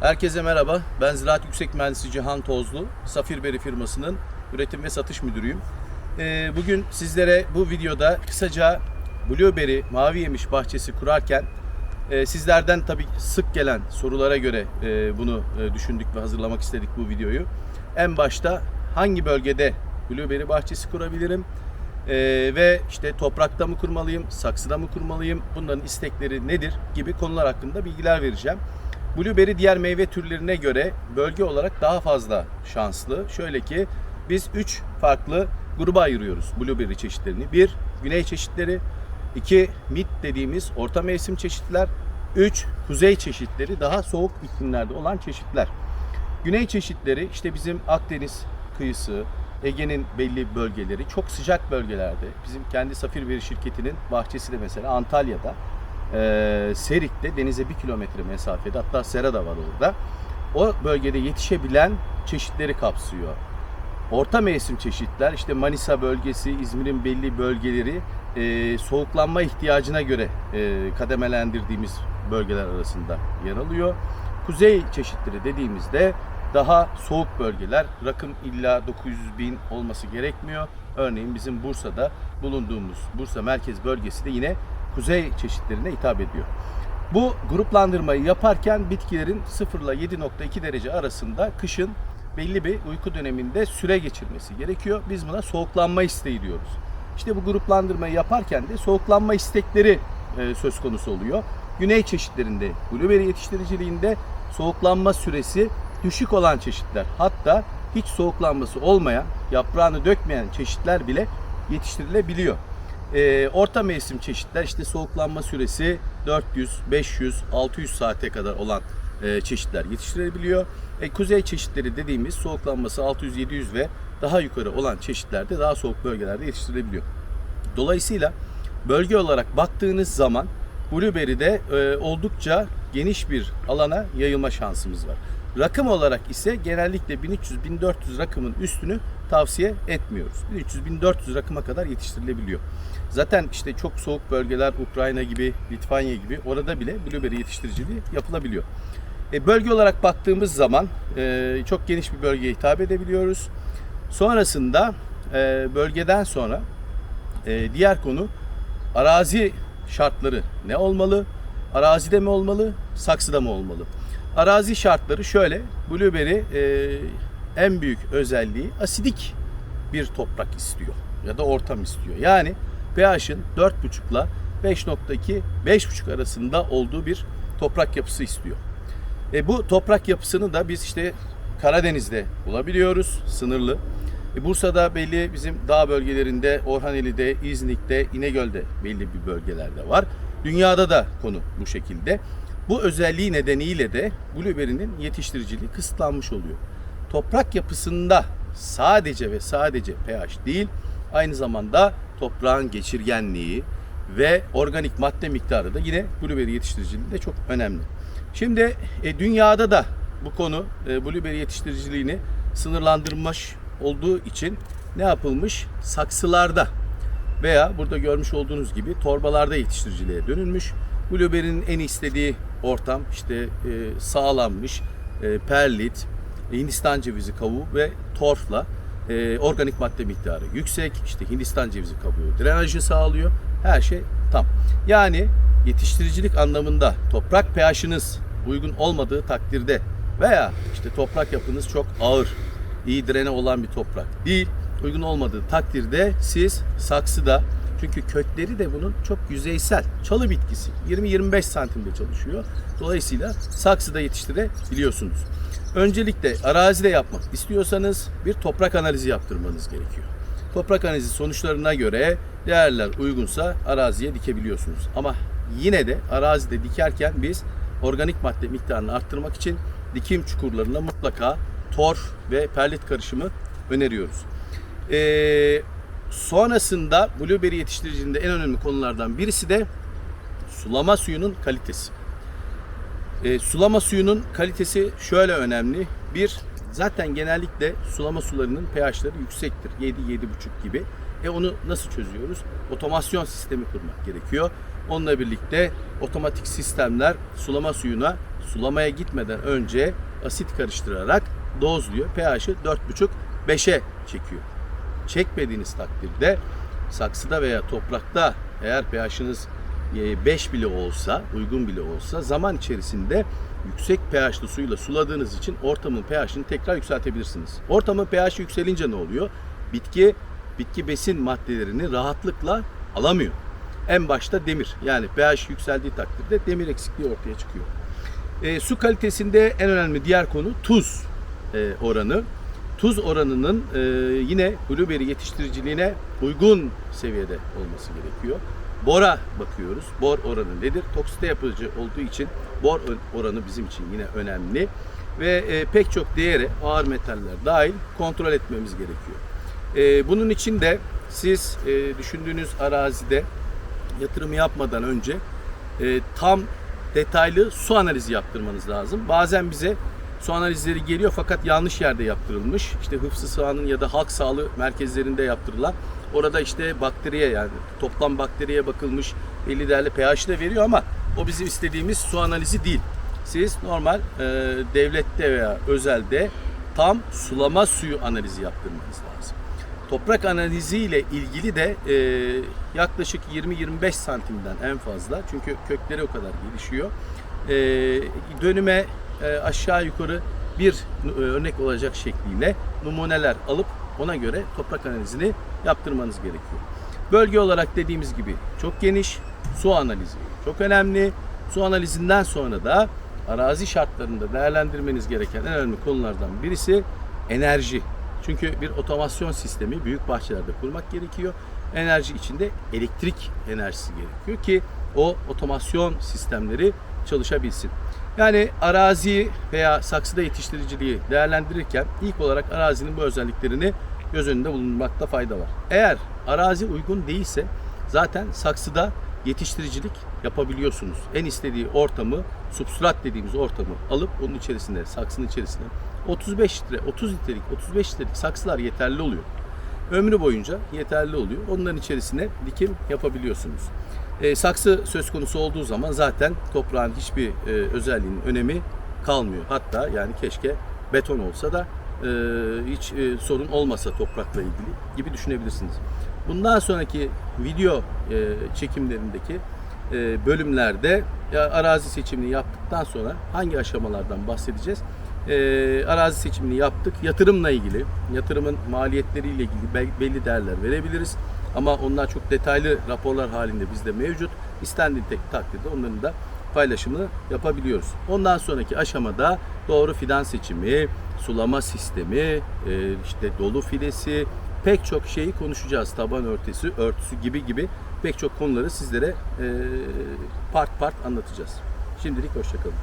Herkese merhaba. Ben Ziraat Yüksek Mühendisi Cihan Tozlu. Safir Beri firmasının üretim ve satış müdürüyüm. Ee, Bugün sizlere bu videoda kısaca Blueberry mavi yemiş bahçesi kurarken e, sizlerden tabii sık gelen sorulara göre e, bunu e, düşündük ve hazırlamak istedik bu videoyu. En başta hangi bölgede Blueberry bahçesi kurabilirim? Ee, ve işte toprakta mı kurmalıyım, saksıda mı kurmalıyım, bunların istekleri nedir gibi konular hakkında bilgiler vereceğim. Blueberry diğer meyve türlerine göre bölge olarak daha fazla şanslı. Şöyle ki biz 3 farklı gruba ayırıyoruz blueberry çeşitlerini. 1. Güney çeşitleri 2. Mid dediğimiz orta mevsim çeşitler 3. Kuzey çeşitleri daha soğuk iklimlerde olan çeşitler. Güney çeşitleri işte bizim Akdeniz kıyısı, Ege'nin belli bölgeleri, çok sıcak bölgelerde. Bizim kendi Safir Veri şirketinin bahçesi de mesela Antalya'da, e, Serik'te denize bir kilometre mesafede hatta sera da var orada. O bölgede yetişebilen çeşitleri kapsıyor. Orta mevsim çeşitler işte Manisa bölgesi, İzmir'in belli bölgeleri e, soğuklanma ihtiyacına göre e, kademelendirdiğimiz bölgeler arasında yer alıyor. Kuzey çeşitleri dediğimizde daha soğuk bölgeler. Rakım illa 900 bin olması gerekmiyor. Örneğin bizim Bursa'da bulunduğumuz Bursa merkez bölgesi de yine kuzey çeşitlerine hitap ediyor. Bu gruplandırmayı yaparken bitkilerin 0 ile 7.2 derece arasında kışın belli bir uyku döneminde süre geçirmesi gerekiyor. Biz buna soğuklanma isteği diyoruz. İşte bu gruplandırmayı yaparken de soğuklanma istekleri e, söz konusu oluyor. Güney çeşitlerinde, blueberry yetiştiriciliğinde soğuklanma süresi düşük olan çeşitler, hatta hiç soğuklanması olmayan, yaprağını dökmeyen çeşitler bile yetiştirilebiliyor. E, orta mevsim çeşitler işte soğuklanma süresi 400, 500, 600 saate kadar olan e, çeşitler yetiştirilebiliyor. E, kuzey çeşitleri dediğimiz soğuklanması 600, 700 ve daha yukarı olan çeşitlerde daha soğuk bölgelerde yetiştirilebiliyor. Dolayısıyla bölge olarak baktığınız zaman Blueberry'de e, oldukça geniş bir alana yayılma şansımız var. Rakım olarak ise genellikle 1300-1400 rakımın üstünü tavsiye etmiyoruz. 1300-1400 rakıma kadar yetiştirilebiliyor. Zaten işte çok soğuk bölgeler Ukrayna gibi, Litvanya gibi orada bile blueberry yetiştiriciliği yapılabiliyor. E, bölge olarak baktığımız zaman e, çok geniş bir bölgeye hitap edebiliyoruz. Sonrasında e, bölgeden sonra e, diğer konu arazi şartları ne olmalı? Arazide mi olmalı? Saksıda mı olmalı? Arazi şartları şöyle. Blueberry e, en büyük özelliği asidik bir toprak istiyor ya da ortam istiyor. Yani pH'ın 4,5 ile 5.2 5.5 arasında olduğu bir toprak yapısı istiyor. E, bu toprak yapısını da biz işte Karadeniz'de bulabiliyoruz sınırlı. E, Bursa'da belli bizim dağ bölgelerinde, Orhaneli'de, İznik'te, İnegöl'de belli bir bölgelerde var. Dünyada da konu bu şekilde. Bu özelliği nedeniyle de blueberry'nin yetiştiriciliği kısıtlanmış oluyor. Toprak yapısında sadece ve sadece pH değil, aynı zamanda toprağın geçirgenliği ve organik madde miktarı da yine blueberry yetiştiriciliğinde çok önemli. Şimdi e, dünyada da bu konu e, blueberry yetiştiriciliğini sınırlandırmış olduğu için ne yapılmış? Saksılarda veya burada görmüş olduğunuz gibi torbalarda yetiştiriciliğe dönülmüş. Blueberry'nin en istediği ortam işte e, sağlanmış e, perlit, Hindistan cevizi kavuğu ve torfla e, organik madde miktarı yüksek. İşte Hindistan cevizi kabuğu drenajı sağlıyor. Her şey tam. Yani yetiştiricilik anlamında toprak pH'iniz uygun olmadığı takdirde veya işte toprak yapınız çok ağır, iyi drene olan bir toprak değil, uygun olmadığı takdirde siz saksıda çünkü kökleri de bunun çok yüzeysel. Çalı bitkisi. 20-25 santimde çalışıyor. Dolayısıyla saksıda yetiştirebiliyorsunuz. Öncelikle arazide yapmak istiyorsanız bir toprak analizi yaptırmanız gerekiyor. Toprak analizi sonuçlarına göre değerler uygunsa araziye dikebiliyorsunuz. Ama yine de arazide dikerken biz organik madde miktarını arttırmak için dikim çukurlarına mutlaka torf ve perlit karışımı öneriyoruz. Ee, sonrasında blueberry yetiştiriciliğinde en önemli konulardan birisi de sulama suyunun kalitesi. E, sulama suyunun kalitesi şöyle önemli. Bir, zaten genellikle sulama sularının pH'leri yüksektir. 7-7,5 gibi. E onu nasıl çözüyoruz? Otomasyon sistemi kurmak gerekiyor. Onunla birlikte otomatik sistemler sulama suyuna sulamaya gitmeden önce asit karıştırarak dozluyor. pH'i 4,5-5'e çekiyor. Çekmediğiniz takdirde saksıda veya toprakta eğer pH'iniz 5 bile olsa, uygun bile olsa zaman içerisinde yüksek pH'li suyla suladığınız için ortamın pH'ini tekrar yükseltebilirsiniz. Ortamın pH yükselince ne oluyor? Bitki bitki besin maddelerini rahatlıkla alamıyor. En başta demir. Yani pH yükseldiği takdirde demir eksikliği ortaya çıkıyor. E, su kalitesinde en önemli diğer konu tuz e, oranı. Tuz oranının e, yine blueberry yetiştiriciliğine uygun seviyede olması gerekiyor. Bora bakıyoruz. Bor oranı nedir? Toksite yapıcı olduğu için bor oranı bizim için yine önemli. Ve e, pek çok değeri ağır metaller dahil kontrol etmemiz gerekiyor. E, bunun için de siz e, düşündüğünüz arazide yatırım yapmadan önce e, tam detaylı su analizi yaptırmanız lazım. Bazen bize su analizleri geliyor fakat yanlış yerde yaptırılmış. İşte hıfzı sahanın ya da halk sağlığı merkezlerinde yaptırılan. Orada işte bakteriye yani toplam bakteriye bakılmış belli değerli pH de veriyor ama o bizim istediğimiz su analizi değil. Siz normal e, devlette veya özelde tam sulama suyu analizi yaptırmanız lazım. Toprak analizi ile ilgili de e, yaklaşık 20-25 santimden en fazla çünkü kökleri o kadar gelişiyor. E, dönüme e, aşağı yukarı bir e, örnek olacak şekliyle numuneler alıp ona göre toprak analizini yaptırmanız gerekiyor. Bölge olarak dediğimiz gibi çok geniş, su analizi çok önemli. Su analizinden sonra da arazi şartlarında değerlendirmeniz gereken en önemli konulardan birisi enerji. Çünkü bir otomasyon sistemi büyük bahçelerde kurmak gerekiyor. Enerji içinde elektrik enerjisi gerekiyor ki o otomasyon sistemleri çalışabilsin. Yani arazi veya saksıda yetiştiriciliği değerlendirirken ilk olarak arazinin bu özelliklerini göz önünde bulundurmakta fayda var. Eğer arazi uygun değilse zaten saksıda yetiştiricilik yapabiliyorsunuz. En istediği ortamı, substrat dediğimiz ortamı alıp onun içerisinde, saksının içerisine 35 litre, 30 litrelik, 35 litrelik saksılar yeterli oluyor. Ömrü boyunca yeterli oluyor. Onların içerisine dikim yapabiliyorsunuz. E, saksı söz konusu olduğu zaman zaten toprağın hiçbir e, özelliğinin önemi kalmıyor. Hatta yani keşke beton olsa da e, hiç e, sorun olmasa toprakla ilgili gibi düşünebilirsiniz. Bundan sonraki video e, çekimlerindeki e, bölümlerde ya, arazi seçimini yaptıktan sonra hangi aşamalardan bahsedeceğiz? E, arazi seçimini yaptık. Yatırımla ilgili, yatırımın maliyetleriyle ilgili bel- belli değerler verebiliriz. Ama onlar çok detaylı raporlar halinde bizde mevcut. İstendiği takdirde onların da paylaşımını yapabiliyoruz. Ondan sonraki aşamada doğru fidan seçimi, sulama sistemi, e, işte dolu fidesi, pek çok şeyi konuşacağız. Taban örtüsü, örtüsü gibi gibi pek çok konuları sizlere e, part part anlatacağız. Şimdilik hoşçakalın.